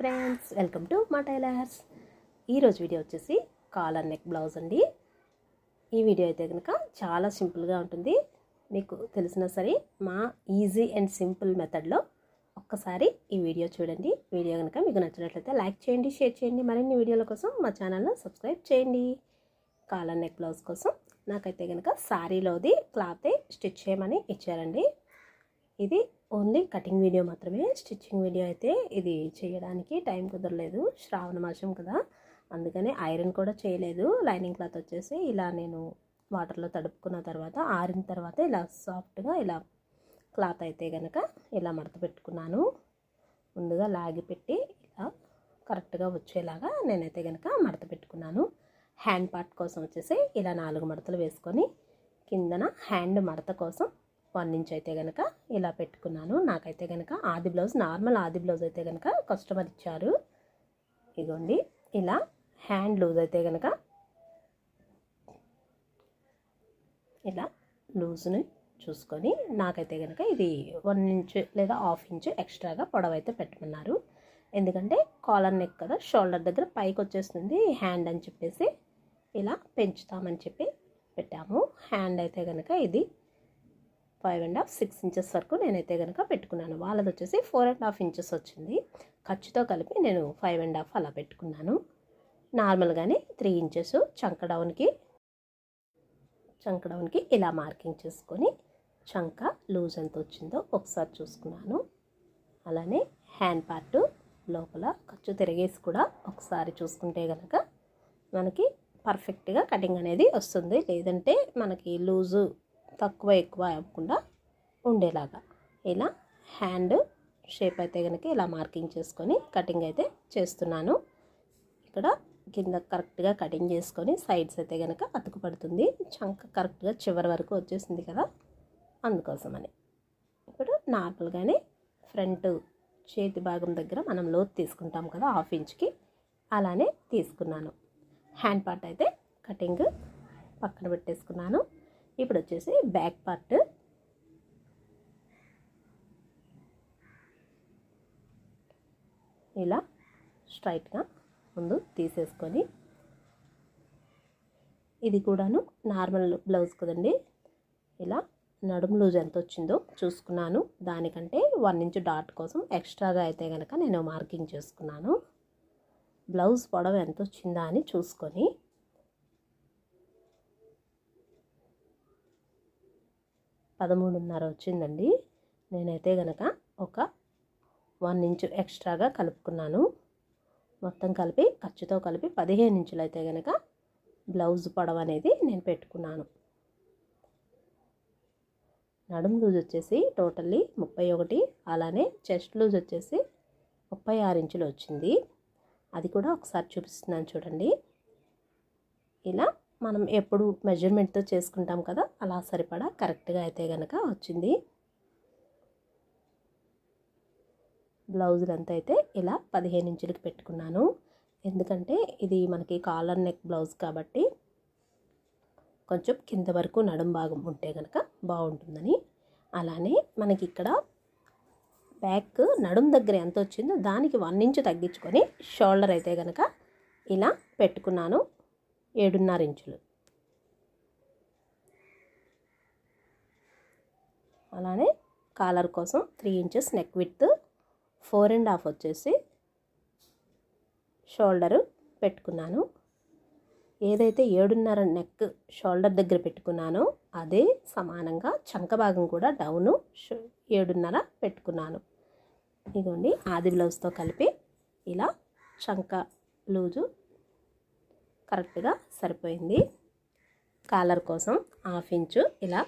Friends welcome to మా tailors. ఈరోజు video వచ్చేసి కాలర్ నెక్ బ్లౌజ్ అండి. ఈ వీడియో అయితే కనుక చాలా సింపుల్గా ఉంటుంది. మీకు తెలిసినా సరే మా ఈజీ అండ్ సింపుల్ మెథడ్లో ఒక్కసారి ఈ వీడియో చూడండి. వీడియో కనుక మీకు నచ్చినట్లయితే లైక్ చేయండి షేర్ చేయండి. మరిన్ని వీడియోల కోసం మా ఛానల్ను సబ్స్క్రైబ్ చేయండి. కాలర్ నెక్ బ్లౌజ్ కోసం నాకైతే కనుక శారీలోది క్లాత్ స్టిచ్ చేయమని ఇచ్చారండి. ఇది ఓన్లీ కటింగ్ వీడియో మాత్రమే. స్టిచ్చింగ్ వీడియో అయితే ఇది చేయడానికి టైం కుదరలేదు. శ్రావణ మాసం కదా. అందుకని ఐరన్ కూడా చేయలేదు. లైనింగ్ క్లాత్ వచ్చేసి ఇలా నేను వాటర్లో తడుపుకున్న తర్వాత ఆరిన తర్వాత ఇలా సాఫ్ట్గా ఇలా క్లాత్ అయితే కనుక ఇలా మడత పెట్టుకున్నాను. ముందుగా లాగి పెట్టి ఇలా కరెక్ట్గా వచ్చేలాగా నేనైతే కనుక మడత పెట్టుకున్నాను. హ్యాండ్ పార్ట్ కోసం వచ్చేసి ఇలా నాలుగు మడతలు వేసుకొని కిందన హ్యాండ్ మడత కోసం వన్ ఇంచ్ అయితే కనుక ఇలా పెట్టుకున్నాను. నాకైతే కనుక ఆది బ్లౌజ్ నార్మల్ ఆది బ్లౌజ్ అయితే కనుక కస్టమర్ ఇచ్చారు. ఇదిగోండి ఇలా హ్యాండ్ లూజ్ అయితే కనుక ఇలా లూజ్ని చూసుకొని నాకైతే కనుక ఇది వన్ ఇంచ్ లేదా హాఫ్ ఇంచ్ ఎక్స్ట్రాగా పొడవు అయితే పెట్టమన్నారు. ఎందుకంటే కాలర్ నెక్ కదా షోల్డర్ దగ్గర పైకి వచ్చేస్తుంది హ్యాండ్ అని చెప్పేసి ఇలా పెంచుతామని చెప్పి పెట్టాము. హ్యాండ్ అయితే కనుక ఇది five and half six inches వరకు నేనైతే కనుక పెట్టుకున్నాను. వాళ్ళది వచ్చేసి ఫోర్ అండ్ హాఫ్ ఇంచెస్ వచ్చింది. ఖర్చుతో కలిపి నేను ఫైవ్ అండ్ హాఫ్ అలా పెట్టుకున్నాను. నార్మల్గానే త్రీ ఇంచెస్ చంక డౌన్కి చంక డౌన్కి ఇలా మార్కింగ్ చేసుకొని చంక లూజ్ ఎంత వచ్చిందో ఒకసారి చూసుకున్నాను. అలానే హ్యాండ్ పార్ట్ లోపల ఖర్చు తిరిగేసి కూడా ఒకసారి చూసుకుంటే కనుక మనకి పర్ఫెక్ట్గా కటింగ్ అనేది వస్తుంది. లేదంటే మనకి లూజు తక్కువ ఎక్కువ అవ్వకుండా ఉండేలాగా. ఇలా హ్యాండ్ షేప్ అయితే కనుక ఇలా మార్కింగ్ చేసుకొని కటింగ్ అయితే చేస్తున్నాను. ఇక్కడ కింద కరెక్ట్గా కటింగ్ చేసుకొని సైడ్స్ అయితే కనుక అతుకుపడుతుంది చంక కరెక్ట్గా చివరి వరకు వచ్చేసింది కదా అందుకోసమని. ఇప్పుడు నార్మల్గానే ఫ్రంట్ చేతి భాగం దగ్గర మనం లోతు తీసుకుంటాం కదా హాఫ్ ఇంచ్కి. అలానే తీసుకున్నాను. హ్యాండ్ పార్ట్ అయితే కటింగ్ పక్కన పెట్టేసుకున్నాను. ఇప్పుడు వచ్చేసి బ్యాక్ పార్ట్ ఇలా స్ట్రైట్గా ముందు తీసేసుకొని ఇది కూడాను నార్మల్ బ్లౌజ్ కదండి. ఇలా నడుము లూజ్ ఎంత వచ్చిందో చూసుకున్నాను. దానికంటే వన్ ఇంచ్ డాట్ కోసం ఎక్స్ట్రాగా అయితే కనుక నేను మార్కింగ్ చేసుకున్నాను. బ్లౌజ్ పొడవు ఎంత వచ్చిందా అని చూసుకొని పదమూడున్నర వచ్చిందండి. నేనైతే కనుక ఒక వన్ ఇంచు ఎక్స్ట్రాగా కలుపుకున్నాను. మొత్తం కలిపి ఖర్చుతో కలిపి పదిహేను ఇంచులు అయితే కనుక బ్లౌజ్ పడవ అనేది నేను పెట్టుకున్నాను. నడుము లూజ్ వచ్చేసి టోటల్లీ ముప్పై ఒకటి అలానే చెస్ట్ లూజ్ వచ్చేసి ముప్పై ఆరు ఇంచులు వచ్చింది. అది కూడా ఒకసారి చూపిస్తున్నాను చూడండి. ఇలా మనం ఎప్పుడు మెజర్మెంట్తో చేసుకుంటాం కదా అలా సరిపడా కరెక్ట్గా అయితే కనుక వచ్చింది. బ్లౌజులు లెంత్ అయితే ఇలా పదిహేను ఇంచులకి పెట్టుకున్నాను. ఎందుకంటే ఇది మనకి కాలర్ నెక్ బ్లౌజ్ కాబట్టి కొంచెం కింద వరకు నడుం భాగం ఉంటే కనుక బాగుంటుందని. అలానే మనకి ఇక్కడ బ్యాక్ నడుం దగ్గర ఎంత వచ్చిందో దానికి వన్ ఇంచు తగ్గించుకొని షోల్డర్ అయితే కనుక ఇలా పెట్టుకున్నాను. ఏడున్నర ఇంచులు. అలానే కాలర్ కోసం three inches neck with four and half వచ్చేసి షోల్డరు పెట్టుకున్నాను. ఏదైతే ఏడున్నర నెక్ షోల్డర్ దగ్గర పెట్టుకున్నానో అదే సమానంగా చంక భాగం కూడా డౌను ఏడున్నర పెట్టుకున్నాను. ఇదిగోండి ఆది బ్లౌజ్తో కలిపి ఇలా చంక లూజు కరెక్ట్గా సరిపోయింది. కాలర్ కోసం హాఫ్ ఇంచు ఇలా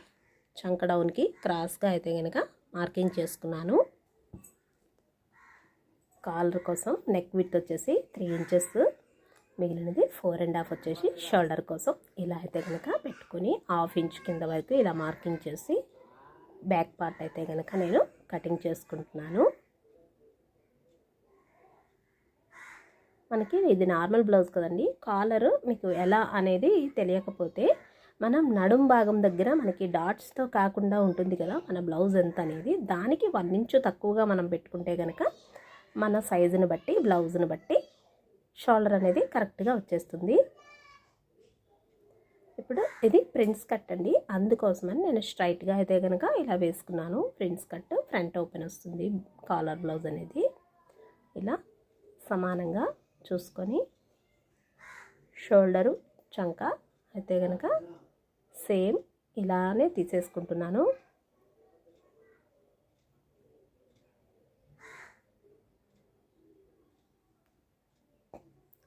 చంక డౌన్కి క్రాస్గా అయితే కనుక మార్కింగ్ చేసుకున్నాను. కాలర్ కోసం నెక్ విత్ వచ్చేసి త్రీ ఇంచెస్ మిగిలినది ఫోర్ అండ్ హాఫ్ వచ్చేసి షోల్డర్ కోసం ఇలా అయితే కనుక పెట్టుకుని హాఫ్ ఇంచ్ కింద వరకు ఇలా మార్కింగ్ చేసి బ్యాక్ పార్ట్ అయితే కనుక నేను కటింగ్ చేసుకుంటున్నాను. మనకి ఇది నార్మల్ బ్లౌజ్ కదండి. కాలర్ మీకు ఎలా అనేది తెలియకపోతే మనం నడుం భాగం దగ్గర మనకి డాట్స్తో కాకుండా ఉంటుంది కదా మన బ్లౌజ్ ఎంత అనేది. దానికి వన్ ఇంచు తక్కువగా మనం పెట్టుకుంటే కనుక మన సైజుని బట్టి బ్లౌజ్ని బట్టి షోల్డర్ అనేది కరెక్ట్గా వచ్చేస్తుంది. ఇప్పుడు ఇది ప్రింట్స్ కట్ అండి. అందుకోసమని నేను స్ట్రైట్గా అయితే కనుక ఇలా వేసుకున్నాను. ప్రింట్స్ కట్ ఫ్రంట్ ఓపెన్ వస్తుంది. కాలర్ బ్లౌజ్ అనేది. ఇలా సమానంగా చూసుకొని షోల్డరు చంక అయితే కనుక సేమ్ ఇలానే తీసేసుకుంటున్నాను.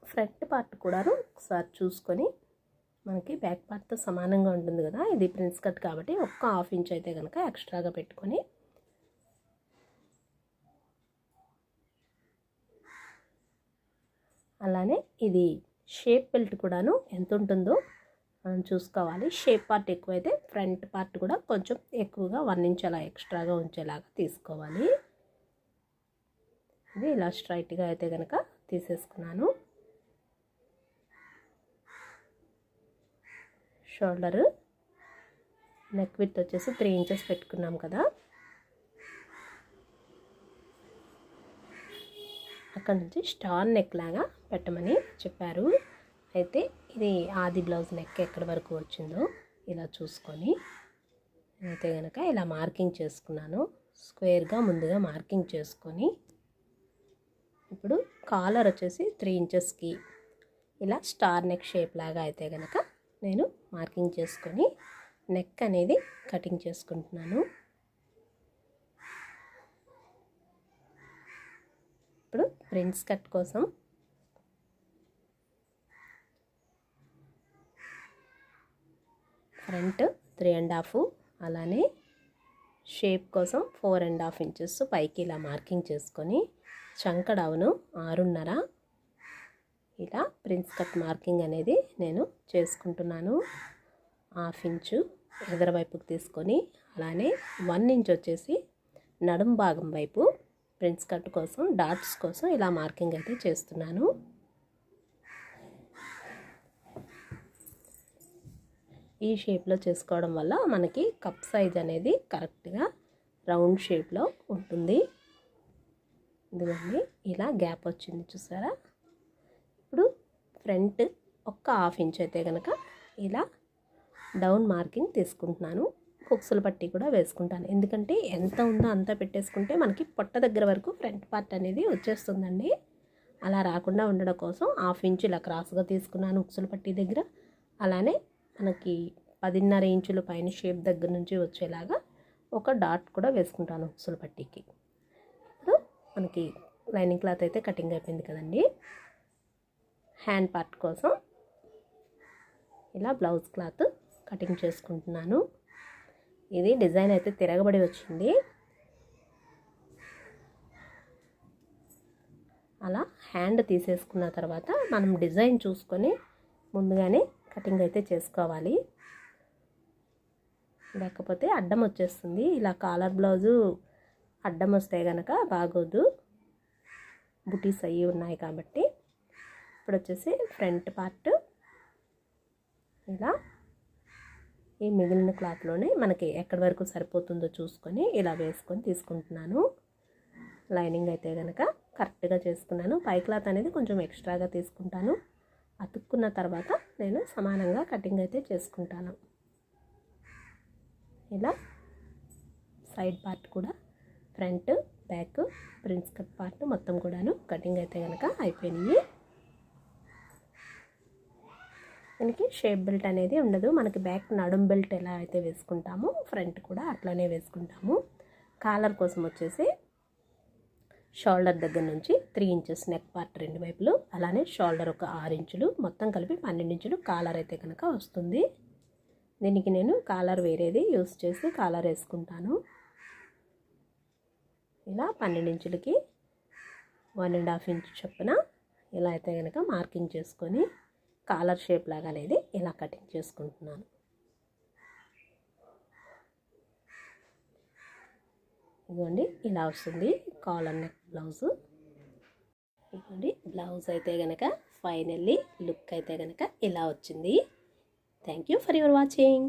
ఫ్రంట్ పార్ట్ కూడాను ఒకసారి చూసుకొని మనకి బ్యాక్ పార్ట్తో సమానంగా ఉంటుంది కదా ఇది ప్రిన్స్ కట్ కాబట్టి ఒక్క హాఫ్ ఇంచ్ అయితే కనుక ఎక్స్ట్రాగా పెట్టుకొని అలానే ఇది షేప్ బెల్ట్ కూడాను ఎంత ఉంటుందో మనం చూసుకోవాలి. షేప్ పార్ట్ ఎక్కువైతే ఫ్రంట్ పార్ట్ కూడా కొంచెం ఎక్కువగా వన్ ఇంచ్ అలా ఎక్స్ట్రాగా ఉంచేలాగా తీసుకోవాలి. ఇది ఇలా స్ట్రైట్గా అయితే కనుక తీసేసుకున్నాను. షోల్డరు నెక్ విత్ వచ్చేసి త్రీ ఇంచెస్ పెట్టుకున్నాం కదా. అక్కడ నుంచి స్టార్ నెక్ లాగా పెట్టమని చెప్పారు. అయితే ఇది ఆది బ్లౌజ్ నెక్ ఎక్కడి వరకు వచ్చిందో ఇలా చూసుకొని అయితే కనుక ఇలా మార్కింగ్ చేసుకున్నాను. స్క్వేర్గా ముందుగా మార్కింగ్ చేసుకొని ఇప్పుడు కాలర్ వచ్చేసి త్రీ ఇంచెస్కి ఇలా స్టార్ నెక్ షేప్ లాగా అయితే కనుక నేను మార్కింగ్ చేసుకొని నెక్ అనేది కటింగ్ చేసుకుంటున్నాను ఇప్పుడు ప్రిన్స్ కట్ కోసం. ఫ్రంట్ త్రీ అండ్ హాఫ్ అలానే షేప్ కోసం ఫోర్ అండ్ హాఫ్ ఇంచెస్ పైకి ఇలా మార్కింగ్ చేసుకొని చంకడవును ఆరున్నర. ఇలా ప్రిన్స్ కట్ మార్కింగ్ అనేది నేను చేసుకుంటున్నాను. హాఫ్ ఇంచు ఎదర వైపుకి తీసుకొని అలానే వన్ ఇంచ్ వచ్చేసి నడుం భాగం వైపు ప్రిన్స్ కట్ కోసం డాట్స్ కోసం ఇలా మార్కింగ్ అయితే చేస్తున్నాను. ఈ షేప్లో చేసుకోవడం వల్ల మనకి కప్ సైజ్ అనేది కరెక్ట్గా రౌండ్ షేప్లో ఉంటుంది. ఇదిగోండి ఇలా గ్యాప్ వచ్చింది చూసారా? ఇప్పుడు ఫ్రంట్ ఒక్క హాఫ్ ఇంచ్ అయితే కనుక ఇలా డౌన్ మార్కింగ్ తీసుకుంటున్నాను. కుక్సుల పట్టి కూడా వేసుకుంటాను. ఎందుకంటే ఎంత ఉందో అంత పెట్టేసుకుంటే మనకి పొట్ట దగ్గర వరకు ఫ్రంట్ పార్ట్ అనేది వచ్చేస్తుందండి. అలా రాకుండా ఉండడం కోసం హాఫ్ ఇంచ్ ఇలా క్రాస్గా తీసుకున్నాను ఉక్సుల పట్టి దగ్గర. అలానే మనకి పదిన్నర ఇంచుల పైన షేప్ దగ్గర నుంచి వచ్చేలాగా ఒక డాట్ కూడా వేసుకుంటాను ఉక్సుల పట్టీకి. ఇప్పుడు మనకి లైనింగ్ క్లాత్ అయితే కటింగ్ అయిపోయింది కదండి. హ్యాండ్ పార్ట్ కోసం ఇలా బ్లౌజ్ క్లాత్ కటింగ్ చేసుకుంటున్నాను. ఇది డిజైన్ అయితే తిరగబడి వచ్చింది. అలా హ్యాండ్ తీసేసుకున్న తర్వాత మనం డిజైన్ చూసుకొని ముందుగానే కటింగ్ అయితే చేసుకోవాలి. లేకపోతే అడ్డం వచ్చేస్తుంది. ఇలా కాలర్ బ్లౌజు అడ్డం వస్తే కనుక బాగోదు. బుటీస్ అయ్యి ఉన్నాయి కాబట్టి. ఇప్పుడు వచ్చేసి ఫ్రంట్ పార్ట్. ఇలా ఈ మిగిలిన క్లాత్లోనే మనకి ఎక్కడి వరకు సరిపోతుందో చూసుకొని ఇలా వేసుకొని తీసుకుంటున్నాను. లైనింగ్ అయితే కనుక కరెక్ట్గా చేసుకున్నాను. పై క్లాత్ అనేది కొంచెం ఎక్స్ట్రాగా తీసుకుంటాను. అతుక్కున్న తర్వాత నేను సమానంగా కటింగ్ అయితే చేసుకుంటాను. ఇలా సైడ్ పార్ట్ కూడా front back prince cut part మొత్తం కూడాను కటింగ్ అయితే కనుక అయిపోయినాయి. మనకి షేప్ బెల్ట్ అనేది ఉండదు. మనకి బ్యాక్ నడుం బెల్ట్ ఎలా అయితే వేసుకుంటామో ఫ్రంట్ కూడా అట్లానే వేసుకుంటాము. కాలర్ కోసం వచ్చేసి షోల్డర్ దగ్గర నుంచి త్రీ ఇంచెస్ నెక్ పార్ట్ రెండు వైపులు అలానే షోల్డర్ ఒక ఆరు ఇంచులు మొత్తం కలిపి పన్నెండు ఇంచులు కాలర్ అయితే కనుక వస్తుంది. దీనికి నేను కాలర్ వేరేది యూస్ చేసి కాలర్ వేసుకుంటాను. ఇలా పన్నెండు ఇంచులకి వన్ అండ్ హాఫ్ ఇంచ్ చొప్పున ఇలా అయితే కనుక మార్కింగ్ చేసుకొని కాలర్ షేప్ లాగా అనేది ఇలా కటింగ్ చేసుకుంటున్నాను. ఇదిగోండి ఇలా వస్తుంది కాలర్ నెక్ బ్లౌజు. ఇదిగోండి బ్లౌజ్ అయితే కనుక ఫైనల్లీ లుక్ అయితే కనుక ఇలా వచ్చింది. Thank you for your watching.